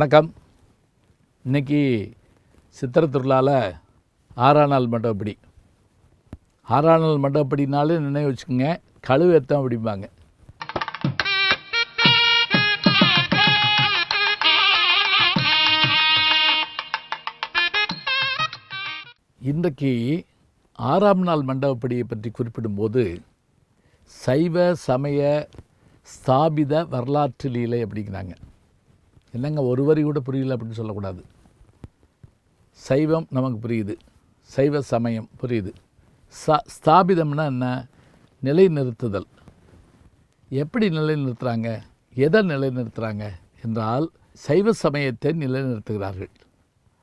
வணக்கம். இன்னைக்கு சித்திரை திருவிழாவில் ஆறாம் நாள் மண்டபப்படி. ஆறாம் நாள் மண்டபப்படினாலே நினைவு வச்சுக்கோங்க கழுவேத்தம் அப்படிம்பாங்க. இன்றைக்கு ஆறாம் நாள் மண்டபப்படியை பற்றி குறிப்பிடும்போது சைவ சமய ஸ்தாபித வரலாற்று லீலை அப்படிங்கிறாங்க. என்னங்க ஒரு வரி கூட புரியல அப்படின்னு சொல்லக்கூடாது. சைவம் நமக்கு புரியுது. சைவ சமயம் புரியுது. ச ஸ்தாபிதம்னா என்ன? நிலைநிறுத்துதல். எப்படி நிலைநிறுத்துகிறாங்க எதை நிலைநிறுத்துகிறாங்க என்றால் சைவ சமயத்தை நிலைநிறுத்துகிறார்கள்.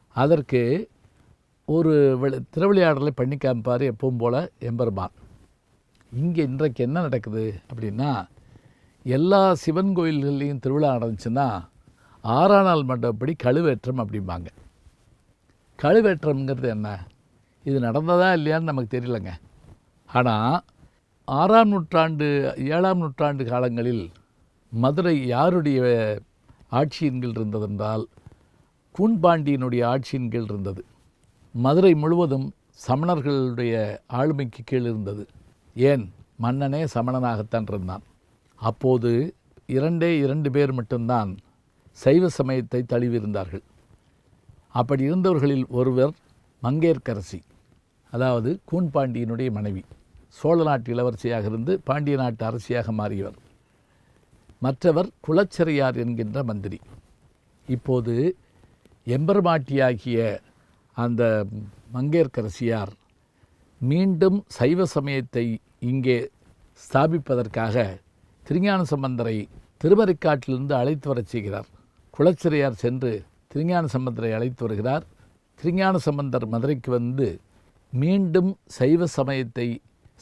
அதற்கு ஒரு விள- திருவிளையாடலை பண்ணி காமிப்பார் எப்பவும் போல் எம்பெருமான். இங்கே இன்றைக்கு என்ன நடக்குது அப்படின்னா எல்லா சிவன் கோயில்கள்லேயும் திருவிழா நடந்துச்சுன்னா ஆறாம் நாள் மண்டபப்படி கழுவேற்றம் அப்படிம்பாங்க. கழுவேற்றம்ங்கிறது என்ன? இது நடந்ததா இல்லையான்னு நமக்கு தெரியலங்க. ஆனால் ஆறாம் நூற்றாண்டு ஏழாம் நூற்றாண்டு காலங்களில் மதுரை யாருடைய ஆட்சியின் கீழ் இருந்ததென்றால் கூன்பாண்டியனுடைய ஆட்சியின் கீழ் இருந்தது. மதுரை முழுவதும் சமணர்களுடைய ஆளுமைக்கு கீழ் இருந்தது. ஏன்? மன்னனே சமணனாகத்தான் இருந்தான். அப்போது இரண்டே இரண்டு பேர் மட்டும்தான் சைவ சமயத்தை தழுவியிருந்தார்கள். அப்படி இருந்தவர்களில் ஒருவர் மங்கையர்க்கரசி அதாவது கூன்பாண்டியனுடைய மனைவி. சோழ நாட்டு இளவரசியாக இருந்து பாண்டிய நாட்டு அரசியாக மாறியவர். மற்றவர் குலச்சிறையார் என்கின்ற மந்திரி. இப்போது எம்பெருமாட்டியாகிய அந்த மங்கையர்க்கரசியார் மீண்டும் சைவ சமயத்தை இங்கே ஸ்தாபிப்பதற்காக திருஞான சம்பந்தரை திருமறைக்காட்டிலிருந்து அழைத்து வரச் செய்கிறார். குளச்சிறையார் சென்று திருஞான சம்பந்தரை அழைத்து வருகிறார். திருஞான சம்பந்தர் மதுரைக்கு வந்து மீண்டும் சைவ சமயத்தை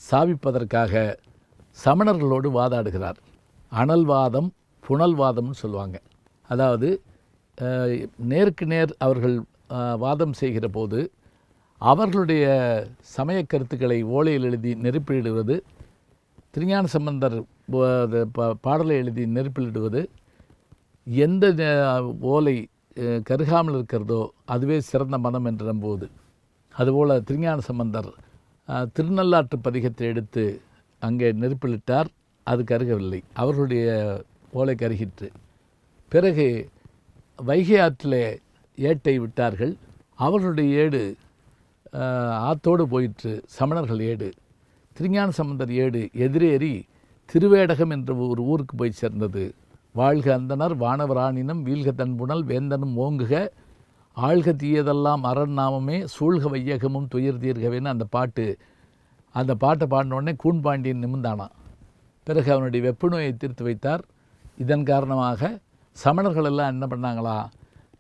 ஸ்தாபிப்பதற்காக சமணர்களோடு வாதாடுகிறார். அனல்வாதம் புனல்வாதம்னு சொல்லுவாங்க. அதாவது நேருக்கு நேர் அவர்கள் வாதம் செய்கிற போது அவர்களுடைய சமய கருத்துக்களை ஓலையில் எழுதி நெருப்பிலிடுவது திருஞான சம்பந்தர் அது பாடலை எழுதி நெருப்பிலிடுவது எந்த ஓலை கருகாமல் இருக்கிறதோ அதுவே சிறந்த மதம் என்று நம்புவது. அதுபோல் திருஞான சம்பந்தர் திருநள்ளாற்று பதிகத்தை எடுத்து அங்கே நெருப்பிலிட்டார். அது கருகவில்லை அவர்களுடைய ஓலை கருகிற்று. பிறகு வைகை ஆற்றிலே ஏட்டை விட்டார்கள். அவர்களுடைய ஏடு ஆத்தோடு போயிற்று. சமணர்கள் ஏடு. திருஞான சம்பந்தர் ஏடு எதிரேறி திருவேடகம் என்ற ஒரு ஊருக்கு போய் சேர்ந்தது. வாழ்க அந்தனர் வானவராணினம் வீழ்க தன்புணல் வேந்தனும் ஓங்குக. ஆழ்க தீயதெல்லாம் அரண் நாமமே சூழ்க வையகமும் துயர் தீர்கவேன்னு அந்த பாட்டு. அந்த பாட்டை பாடின உடனே நிமிந்தானான் நிமிர்ந்தானான் பிறகு அவனுடைய வெப்பு நோயை தீர்த்து வைத்தார். இதன் காரணமாக சமணர்கள் எல்லாம் என்ன பண்ணாங்களா?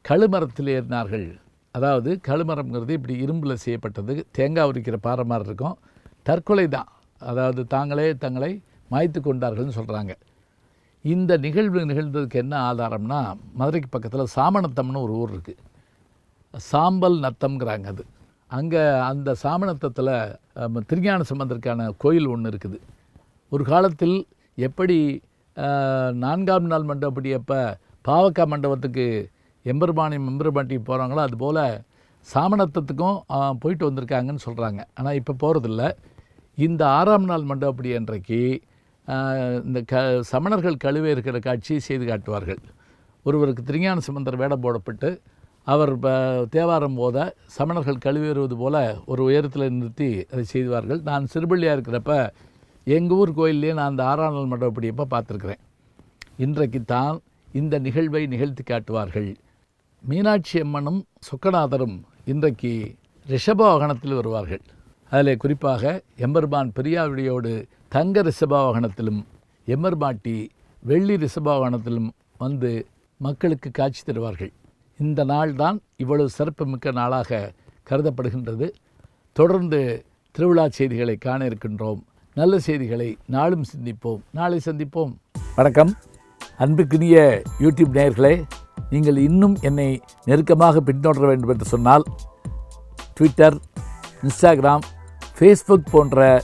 கழுமரத்தில் ஏறினார்கள். அதாவது கழுமரம்ங்கிறது இப்படி இரும்பில் செய்யப்பட்டது. தேங்காய் உரிக்கிற பாறை மாதிரி இருக்கும். தற்கொலை தான் அதாவது தாங்களே தங்களை மாய்த்து கொண்டார்கள்னு சொல்கிறாங்க இந்த நிகழ்வு நிகழ்ந்ததுக்கு என்ன ஆதாரம்னா மதுரைக்கு பக்கத்தில் சாமணத்தம்னு ஒரு ஊர் இருக்குது சாம்பல் நத்தம்ங்கிறாங்க அது. அங்கே அந்த சாமணத்தத்தில் திருஞான சம்பந்தருக்கான கோயில் ஒன்று இருக்குது. ஒரு காலத்தில் எப்படி நான்காம் நாள் மண்டபப்படி அப்போ பாவக்கா மண்டபத்துக்கு எம்பெருமானி எம்பெருமாட்டி போகிறாங்களோ அதுபோல் சாமணத்தத்துக்கும் போயிட்டு வந்திருக்காங்கன்னு சொல்கிறாங்க ஆனால் இப்போ போகிறதில்ல இந்த ஆறாம் நாள் மண்டபப்படி அன்றைக்கு இந்த க சமணர்கள் கழுவே இருக்கிற காட்சியை செய்து காட்டுவார்கள். ஒருவருக்கு திருஞான சம்பந்தர் வேடம் போடப்பட்டு அவர் ப- தேவாரம் போத சமணர்கள் கழுவேறுவது போல ஒரு உயரத்தில் நிறுத்தி அதை செய்வார்கள். நான் சிறுபள்ளியாக இருக்கிறப்ப எங்கள் ஊர் கோயில்லையே நான் அந்த ஆறாம் நாள் மண்டபப்படியப்போ பார்த்துருக்குறேன். இன்றைக்கு தான் இந்த நிகழ்வை நிகழ்த்தி காட்டுவார்கள். மீனாட்சி அம்மனும் சுக்கநாதரும் இன்றைக்கு ரிஷப வாகனத்தில் வருவார்கள். அதில் குறிப்பாக எம்பெருமான் பெரியாவிடையோடு தங்க ரிஷப வாகனத்திலும் எம்பெருமாட்டி வெள்ளி ரிஷபாவகனத்திலும் வந்து மக்களுக்கு காட்சி தருவார்கள். இந்த நாள் தான் இவ்வளவு சிறப்புமிக்க நாளாக கருதப்படுகின்றது. தொடர்ந்து திருவிழா செய்திகளை காண இருக்கின்றோம். நல்ல செய்திகளை நாளும் சிந்திப்போம். நாளை சந்திப்போம். வணக்கம். அன்புக்குரிய யூடியூப் நேயர்களே நீங்கள் இன்னும் என்னை நெருக்கமாக பின்தொடர வேண்டும் என்று சொன்னால் ட்விட்டர் இன்ஸ்டாகிராம் ஃபேஸ்புக் போன்ற